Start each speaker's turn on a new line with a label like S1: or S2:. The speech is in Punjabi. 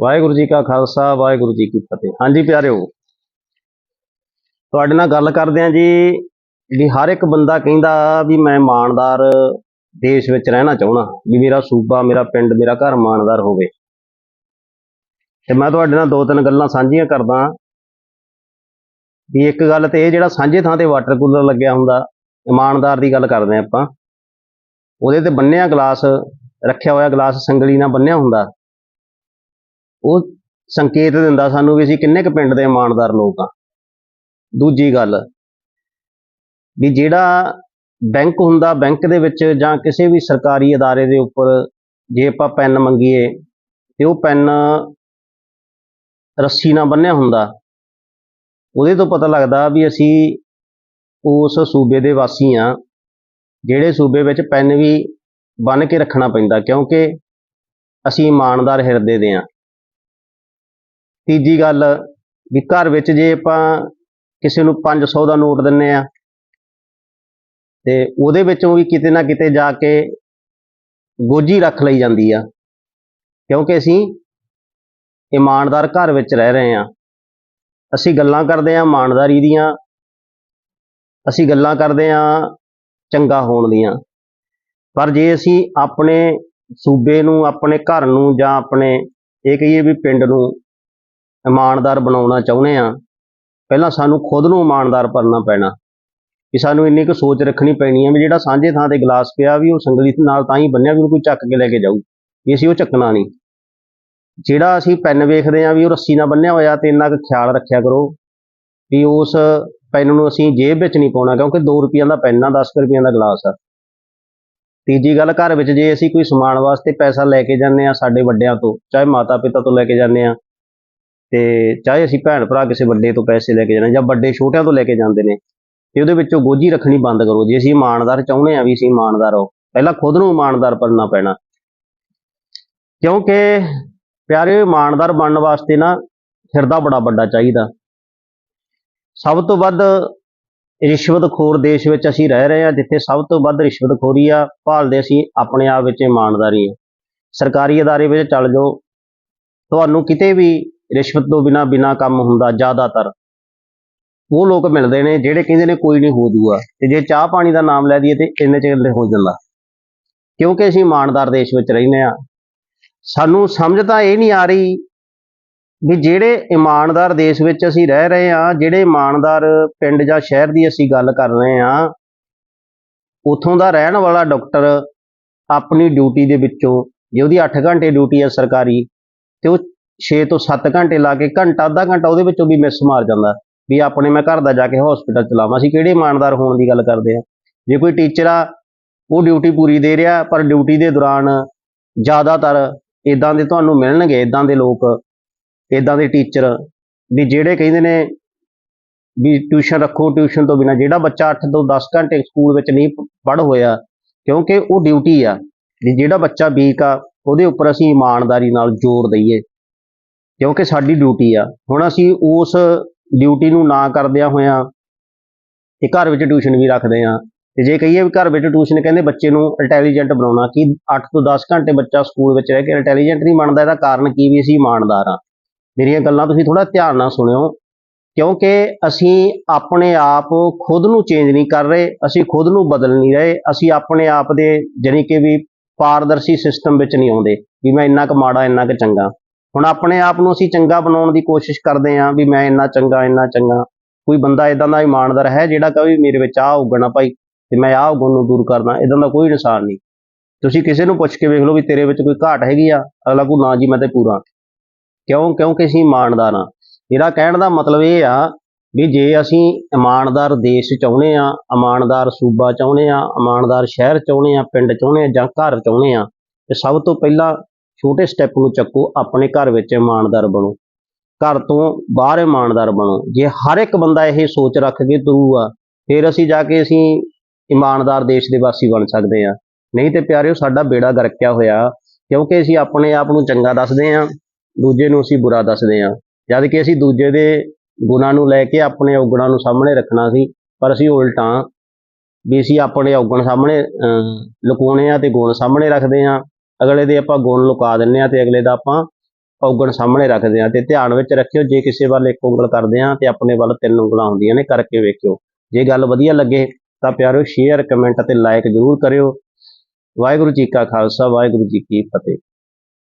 S1: ਵਾਹਿਗੁਰੂ ਜੀ ਕਾ ਖਾਲਸਾ, ਵਾਹਿਗੁਰੂ ਜੀ ਕੀ ਫਤਿਹ। ਹਾਂਜੀ ਪਿਆਰਿਓ, ਤੁਹਾਡੇ ਨਾਲ ਗੱਲ ਕਰਦੇ ਆਂ ਜੀ ਵੀ ਹਰ ਇੱਕ ਬੰਦਾ ਕਹਿੰਦਾ ਵੀ ਮੈਂ ਇਮਾਨਦਾਰ ਦੇਸ਼ ਵਿੱਚ ਰਹਿਣਾ ਚਾਹੁੰਦਾ, ਵੀ ਮੇਰਾ ਸੂਬਾ, ਮੇਰਾ ਪਿੰਡ, ਮੇਰਾ ਘਰ ਇਮਾਨਦਾਰ ਹੋਵੇ। ਤੇ ਮੈਂ ਤੁਹਾਡੇ ਨਾਲ ਦੋ ਤਿੰਨ ਗੱਲਾਂ ਸਾਂਝੀਆਂ ਕਰਦਾ ਵੀ ਇੱਕ ਗੱਲ ਤੇ ਇਹ ਜਿਹੜਾ ਸਾਂਝੇ ਥਾਂ ਤੇ ਵਾਟਰ ਕੂਲਰ ਲੱਗਿਆ ਹੁੰਦਾ, ਇਮਾਨਦਾਰ ਦੀ ਗੱਲ ਕਰਦੇ ਆਂ ਆਪਾਂ। ਉਹਦੇ ਤੇ ਬੰਨਿਆ ਗਲਾਸ, ਰੱਖਿਆ ਹੋਇਆ ਗਲਾਸ ਸੰਗਲੀ ਨਾਲ ਬੰਨਿਆ ਹੁੰਦਾ। ਉਹ ਸੰਕੇਤ ਦਿੰਦਾ ਸਾਨੂੰ ਵੀ ਅਸੀਂ ਕਿੰਨੇ ਕੁ ਪਿੰਡ ਦੇ ਇਮਾਨਦਾਰ ਲੋਕ ਆ। ਦੂਜੀ ਗੱਲ ਵੀ ਜਿਹੜਾ ਬੈਂਕ ਹੁੰਦਾ, ਬੈਂਕ ਦੇ ਵਿੱਚ ਜਾਂ ਕਿਸੇ ਵੀ ਸਰਕਾਰੀ ਅਦਾਰੇ ਦੇ ਉੱਪਰ ਜੇ ਆਪਾਂ ਪੈਨ ਮੰਗੀਏ ਤੇ ਉਹ ਪੈਨ ਰੱਸੀ ਨਾਲ ਬੰਨਿਆ ਹੁੰਦਾ, ਉਹਦੇ ਤੋਂ ਪਤਾ ਲੱਗਦਾ ਵੀ ਅਸੀਂ ਉਸ ਸੂਬੇ ਦੇ ਵਾਸੀ ਆ, ਜਿਹੜੇ ਸੂਬੇ ਵਿੱਚ ਪੈਨ ਵੀ ਬੰਨ ਕੇ ਰੱਖਣਾ ਪੈਂਦਾ ਕਿਉਂਕਿ ਅਸੀਂ ਇਮਾਨਦਾਰ ਹਿਰਦੇ ਦੇ ਆ। ਤੀਜੀ ਗੱਲ ਵੀ ਘਰ ਵਿੱਚ ਜੇ ਆਪਾਂ ਕਿਸੇ ਨੂੰ 500 ਦਾ ਨੋਟ ਦਿੰਨੇ ਆ, ਤੇ ਉਹਦੇ ਵਿੱਚੋਂ ਵੀ ਕਿਤੇ ਨਾ ਕਿਤੇ ਜਾ ਕੇ ਗੋਜੀ ਰੱਖ ਲਈ ਜਾਂਦੀ ਆ। ਕਿਉਂਕਿ ਅਸੀਂ ਇਮਾਨਦਾਰ ਘਰ ਵਿੱਚ ਰਹਿ ਰਹੇ ਆ। ਅਸੀਂ ਗੱਲਾਂ ਕਰਦੇ ਆ ਇਮਾਨਦਾਰੀ ਦੀਆਂ, ਅਸੀਂ ਗੱਲਾਂ ਕਰਦੇ ਆ ਚੰਗਾ ਹੋਣ ਦੀਆਂ। ਪਰ ਜੇ ਅਸੀਂ ਆਪਣੇ ਸੂਬੇ ਨੂੰ, ਆਪਣੇ ਘਰ ਨੂੰ ਜਾਂ ਆਪਣੇ, ਇਹ ਕਹੀਏ ਵੀ ਪਿੰਡ ਨੂੰ ਇਮਾਨਦਾਰ ਬਣਾਉਣਾ ਚਾਹੁੰਦੇ ਆ ਪਹਿਲਾਂ ਸਾਨੂੰ ਖੁਦ ਨੂੰ ਇਮਾਨਦਾਰ ਬਣਨਾ ਪੈਣਾ। ਕਿ ਸਾਨੂੰ ਇੰਨੀ ਕੁ ਸੋਚ ਰੱਖਣੀ ਪੈਣੀ ਹੈ ਵੀ ਜਿਹੜਾ ਸਾਂਝੇ ਥਾਂ ਤੇ ਗਲਾਸ ਪਿਆ ਵੀ ਉਹ ਸੰਗਲੀ ਨਾਲ ਤਾਂ ਹੀ ਬੰਨਿਆ ਵੀ ਉਹਨੂੰ ਕੋਈ ਚੱਕ ਕੇ ਲੈ ਕੇ ਜਾਊ, ਵੀ ਅਸੀਂ ਉਹ ਚੱਕਣਾ ਨਹੀਂ। ਜਿਹੜਾ ਅਸੀਂ ਪੈਨ ਵੇਖਦੇ ਆ ਵੀ ਉਹ ਰੱਸੀ ਨਾਲ ਬੰਨਿਆ ਹੋਇਆ ਤੇ ਇੰਨਾ ਕੁ ਖਿਆਲ ਰੱਖਿਆ ਕਰੋ ਵੀ ਉਸ ਪੈਨ ਨੂੰ ਅਸੀਂ ਜੇਬ ਵਿੱਚ ਨਹੀਂ ਪਾਉਣਾ ਕਿਉਂਕਿ 2 ਰੁਪਈਆਂ ਦਾ ਪੈਨ ਆ 10 ਰੁਪਈਆਂ ਦਾ ਗਲਾਸ ਆ। ਤੀਜੀ ਗੱਲ, ਘਰ ਵਿੱਚ ਜੇ ਅਸੀਂ ਕੋਈ ਸਮਾਨ ਵਾਸਤੇ ਪੈਸਾ ਲੈ ਕੇ ਜਾਂਦੇ ਆ ਸਾਡੇ ਵੱਡਿਆਂ ਤੋਂ, ਚਾਹੇ ਮਾਤਾ ਪਿਤਾ ਤੋਂ ਲੈ ਕੇ ਜਾਂਦੇ ਆ ਤੇ ਚਾਹੇ ਅਸੀਂ ਭੈਣ ਭਰਾ ਕਿਸੇ ਵੱਡੇ ਤੋਂ ਪੈਸੇ ਲੈ ਕੇ ਜਾਣਾ ਜਾਂ ਵੱਡੇ ਛੋਟਿਆਂ ਤੋਂ ਲੈ ਕੇ ਜਾਂਦੇ ਨੇ, ਤੇ ਉਹਦੇ ਵਿੱਚੋਂ ਗੋਜੀ ਰੱਖਣੀ ਬੰਦ ਕਰੋ। ਜੇ ਅਸੀਂ ਇਮਾਨਦਾਰ ਚਾਹੁੰਦੇ ਆ ਵੀ ਅਸੀਂ ਇਮਾਨਦਾਰ ਹੋ, ਪਹਿਲਾਂ ਖੁਦ ਨੂੰ ਇਮਾਨਦਾਰ ਬਣਨਾ ਪੈਣਾ। ਕਿਉਂਕਿ ਪਿਆਰੇ ਇਮਾਨਦਾਰ ਬਣਨ ਵਾਸਤੇ ਨਾ ਹਿਰਦਾ ਬੜਾ ਵੱਡਾ ਚਾਹੀਦਾ। ਸਭ ਤੋਂ ਵੱਧ ਰਿਸ਼ਵਤਖੋਰ ਦੇਸ਼ ਵਿੱਚ ਅਸੀਂ ਰਹਿ ਰਹੇ ਹਾਂ, ਜਿੱਥੇ ਸਭ ਤੋਂ ਵੱਧ ਰਿਸ਼ਵਤਖੋਰੀ ਆ, ਭਾਲਦੇ ਅਸੀਂ ਆਪਣੇ ਆਪ ਵਿੱਚ ਇਮਾਨਦਾਰੀ ਆ ਸਰਕਾਰੀ ਅਦਾਰੇ ਵਿੱਚ ਚੱਲ ਜਾਓ। ਤੁਹਾਨੂੰ ਕਿਤੇ ਵੀ ਰਿਸ਼ਵਤ ਤੋਂ ਬਿਨਾ ਬਿਨਾ ਕੰਮ ਹੁੰਦਾ ਜ਼ਿਆਦਾਤਰ। ਉਹ ਲੋਕ ਮਿਲਦੇ ਨੇ ਜਿਹੜੇ ਕਹਿੰਦੇ ਨੇ ਕੋਈ ਨਹੀਂ ਹੋ ਜੂਗਾ ਤੇ ਜੇ ਚਾਹ ਪਾਣੀ ਦਾ ਨਾਮ ਲੈ ਦਈਏ ਤੇ ਇੰਨੇ ਚ ਹੋ ਜਾਂਦਾ। ਕਿਉਂਕਿ ਅਸੀਂ ਇਮਾਨਦਾਰ ਦੇਸ਼ ਵਿੱਚ ਰਹਿੰਦੇ ਆ ਸਾਨੂੰ ਸਮਝ ਤਾਂ ਇਹ ਨਹੀਂ ਆ ਰਹੀ ਵੀ ਜਿਹੜੇ ਇਮਾਨਦਾਰ ਦੇਸ਼ ਵਿੱਚ ਅਸੀਂ ਰਹਿ ਰਹੇ ਆ ਜਿਹੜੇ ਇਮਾਨਦਾਰ ਪਿੰਡ ਜਾਂ ਸ਼ਹਿਰ ਦੀ ਅਸੀਂ ਗੱਲ ਕਰ ਰਹੇ ਆ ਉਥੋਂ ਦਾ ਰਹਿਣ ਵਾਲਾ ਡਾਕਟਰ ਆਪਣੀ ਡਿਊਟੀ ਦੇ ਵਿੱਚੋਂ, ਜੇ ਉਹਦੀ 8 ਘੰਟੇ ਡਿਊਟੀ ਹੈ ਸਰਕਾਰੀ, ਤੇ ਉਹ 6 ਤੋਂ 7 ਘੰਟੇ ਲਾ ਕੇ ਘੰਟਾ, ਅੱਧਾ ਘੰਟਾ ਉਹਦੇ ਵਿੱਚੋਂ ਵੀ ਮਿਸ ਮਾਰ ਜਾਂਦਾ ਵੀ ਆਪਣੇ ਮੈਂ ਘਰ ਦਾ ਜਾ ਕੇ ਹਸਪੀਟਲ ਚਲਾਵਾਂ ਅਸੀਂ ਕਿਹੜੇ ਇਮਾਨਦਾਰ ਹੋਣ ਦੀ ਗੱਲ ਕਰਦੇ ਆ ਜੇ ਕੋਈ ਟੀਚਰ ਆ, ਉਹ ਡਿਊਟੀ ਪੂਰੀ ਦੇ ਰਿਹਾ, ਪਰ ਡਿਊਟੀ ਦੇ ਦੌਰਾਨ ਜ਼ਿਆਦਾਤਰ ਇਦਾਂ ਦੇ ਤੁਹਾਨੂੰ ਮਿਲਣਗੇ ਇਦਾਂ ਦੇ ਲੋਕ ਇਦਾਂ ਦੇ ਟੀਚਰ ਵੀ ਜਿਹੜੇ ਕਹਿੰਦੇ ਨੇ ਵੀ ਟਿਊਸ਼ਨ ਰੱਖੋ ਟਿਊਸ਼ਨ ਤੋਂ ਬਿਨਾ। ਜਿਹੜਾ ਬੱਚਾ 8 ਤੋਂ 10 ਘੰਟੇ ਸਕੂਲ ਵਿੱਚ ਨਹੀਂ ਪੜ੍ਹ ਹੋਇਆ, ਕਿਉਂਕਿ ਉਹ ਡਿਊਟੀ ਆ। ਵੀ ਜਿਹੜਾ ਬੱਚਾ ਵੀਕ ਆ, ਉਹਦੇ ਉੱਪਰ ਅਸੀਂ ਇਮਾਨਦਾਰੀ ਨਾਲ ਜ਼ੋਰ ਦਈਏ। ਕਿਉਂਕਿ ਸਾਡੀ ਡਿਊਟੀ ਆ। ਹੁਣ ਅਸੀਂ ਉਸ ਡਿਊਟੀ ਨੂੰ ਨਾ ਕਰਦਿਆਂ ਹੋਇਆਂ ਇਹ ਘਰ ਵਿੱਚ ਟਿਊਸ਼ਨ ਵੀ ਰੱਖਦੇ ਆ ਤੇ ਜੇ ਕਹੀਏ ਵੀ ਘਰ ਵਿੱਚ ਟਿਊਸ਼ਨ ਕਹਿੰਦੇ ਬੱਚੇ ਨੂੰ ਇੰਟੈਲੀਜੈਂਟ ਬਣਾਉਣਾ ਕਿ 8 ਤੋਂ 10 ਘੰਟੇ ਬੱਚਾ ਸਕੂਲ ਵਿੱਚ ਰਹਿ ਕੇ ਇੰਟੈਲੀਜੈਂਟ ਨਹੀਂ ਬਣਦਾ, ਇਹਦਾ ਕਾਰਨ ਕੀ ਵੀ ਅਸੀਂ ਇਮਾਨਦਾਰ ਆ ਮੇਰੀਆਂ ਗੱਲਾਂ ਤੁਸੀਂ ਥੋੜਾ ਧਿਆਨ ਨਾਲ ਸੁਣਿਓ। ਕਿਉਂਕਿ ਅਸੀਂ ਆਪਣੇ ਆਪ ਖੁਦ ਨੂੰ ਚੇਂਜ ਨਹੀਂ ਕਰ ਰਹੇ, ਅਸੀਂ ਖੁਦ ਨੂੰ ਬਦਲ ਨਹੀਂ ਰਹੇ, ਅਸੀਂ ਆਪਣੇ ਆਪ ਦੇ ਜਾਣੀ ਕਿ ਵੀ ਪਾਰਦਰਸ਼ੀ ਸਿਸਟਮ ਵਿੱਚ ਨਹੀਂ ਆਉਂਦੇ। ਵੀ ਮੈਂ ਇੰਨਾ ਕੁ ਮਾੜਾ, ਇੰਨਾ ਕੁ ਚੰਗਾ। ਹੁਣ ਆਪਣੇ ਆਪ ਨੂੰ ਅਸੀਂ ਚੰਗਾ ਬਣਾਉਣ ਦੀ ਕੋਸ਼ਿਸ਼ ਕਰਦੇ ਹਾਂ ਵੀ ਮੈਂ ਇੰਨਾ ਚੰਗਾ ਇੰਨਾ ਚੰਗਾ। ਕੋਈ ਬੰਦਾ ਇਦਾਂ ਦਾ ਇਮਾਨਦਾਰ ਹੈ ਜਿਹੜਾ ਕਹੇ ਮੇਰੇ ਵਿੱਚ ਆਹ ਉਗਣਾ ਭਾਈ ਤੇ ਮੈਂ ਆਹ ਗੁਣ ਨੂੰ ਦੂਰ ਕਰਦਾ ਇਦਾਂ ਦਾ ਕੋਈ ਇਨਸਾਨ ਨਹੀਂ। ਤੁਸੀਂ ਕਿਸੇ ਨੂੰ ਪੁੱਛ ਕੇ ਵੇਖ ਲਓ ਵੀ ਤੇਰੇ ਵਿੱਚ ਕੋਈ ਘਾਟ ਹੈਗੀ ਆ, ਅਗਲਾ ਕੋ ਨਾ ਜੀ, ਮੈਂ ਤੇ ਪੂਰਾ ਕਿਉਂ? ਕਿਉਂਕਿ ਅਸੀਂ ਇਮਾਨਦਾਰ ਆ ਇਹਦਾ ਕਹਿਣ ਦਾ ਮਤਲਬ ਇਹ ਆ ਵੀ ਜੇ ਅਸੀਂ ਇਮਾਨਦਾਰ ਦੇਸ਼ ਚਾਹੁੰਦੇ ਆ ਇਮਾਨਦਾਰ ਸੂਬਾ ਚਾਹੁੰਦੇ ਆ ਇਮਾਨਦਾਰ ਸ਼ਹਿਰ ਚਾਹੁੰਦੇ ਆ ਪਿੰਡ ਚਾਹੁੰਦੇ ਆ ਜਾਂ ਘਰ ਚਾਹੁੰਦੇ ਆ ਤੇ ਸਭ ਤੋਂ ਪਹਿਲਾਂ ਛੋਟੇ ਸਟੈਪ ਨੂੰ ਚੱਕੋ ਆਪਣੇ ਘਰ ਵਿੱਚ ਇਮਾਨਦਾਰ ਬਣੋ। ਘਰ ਤੋਂ ਬਾਹਰ ਇਮਾਨਦਾਰ ਬਣੋ। ਜੇ ਹਰ ਇੱਕ ਬੰਦਾ ਇਹ ਸੋਚ ਰੱਖ ਕੇ ਤੁਰੂਗਾ ਫਿਰ ਅਸੀਂ ਜਾ ਕੇ ਅਸੀਂ ਇਮਾਨਦਾਰ ਦੇਸ਼ ਦੇ ਵਾਸੀ ਬਣ ਸਕਦੇ ਆ ਨਹੀਂ ਤੇ ਪਿਆਰਿਓ ਸਾਡਾ ਬੇੜਾ ਗਰਕਿਆ ਹੋਇਆ ਕਿਉਂਕਿ ਅਸੀਂ ਆਪਣੇ ਆਪ ਨੂੰ ਚੰਗਾ ਦੱਸਦੇ ਆ ਦੂਜੇ ਨੂੰ ਅਸੀਂ ਬੁਰਾ ਦੱਸਦੇ ਆ ਜਦ ਕਿ ਅਸੀਂ ਦੂਜੇ ਦੇ ਗੁਣਾਂ ਨੂੰ ਲੈ ਕੇ ਆਪਣੇ ਔਗਣਾਂ ਨੂੰ ਸਾਹਮਣੇ ਰੱਖਣਾ ਸੀ ਪਰ ਅਸੀਂ ਉਲਟਾਂ ਵੀ ਅਸੀਂ ਆਪਣੇ ਔਗਣ ਸਾਹਮਣੇ ਅਹ, ਲੁਕਾਉਣੇ ਆ ਤੇ ਗੁਣ ਸਾਹਮਣੇ ਰੱਖਦੇ ਆ ਅਗਲੇ ਦੇ ਆਪਾਂ ਗੁਣ ਲੁਕਾ ਦਿੰਨੇ ਆ ਤੇ ਅਗਲੇ ਦਾ ਆਪਾਂ ਔਗਣ ਸਾਹਮਣੇ ਰੱਖਦੇ ਹਾਂ ਤੇ ਧਿਆਨ ਵਿੱਚ ਰੱਖਿਓ, ਜੇ ਕਿਸੇ ਵੱਲ ਇੱਕ ਉਂਗਲ ਕਰਦੇ ਹਾਂ ਤੇ ਆਪਣੇ ਵੱਲ ਤਿੰਨ ਉਂਗਲਾਂ ਹੁੰਦੀਆਂ ਨੇ, ਕਰਕੇ ਵੇਖਿਓ। ਜੇ ਗੱਲ ਵਧੀਆ ਲੱਗੇ ਤਾਂ ਪਿਆਰਿਓ ਸ਼ੇਅਰ ਕਮੈਂਟ ਅਤੇ ਲਾਈਕ ਜ਼ਰੂਰ ਕਰਿਓ। ਵਾਹਿਗੁਰੂ ਜੀ ਕਾ ਖਾਲਸਾ, ਵਾਹਿਗੁਰੂ ਜੀ ਕੀ ਫਤਿਹ।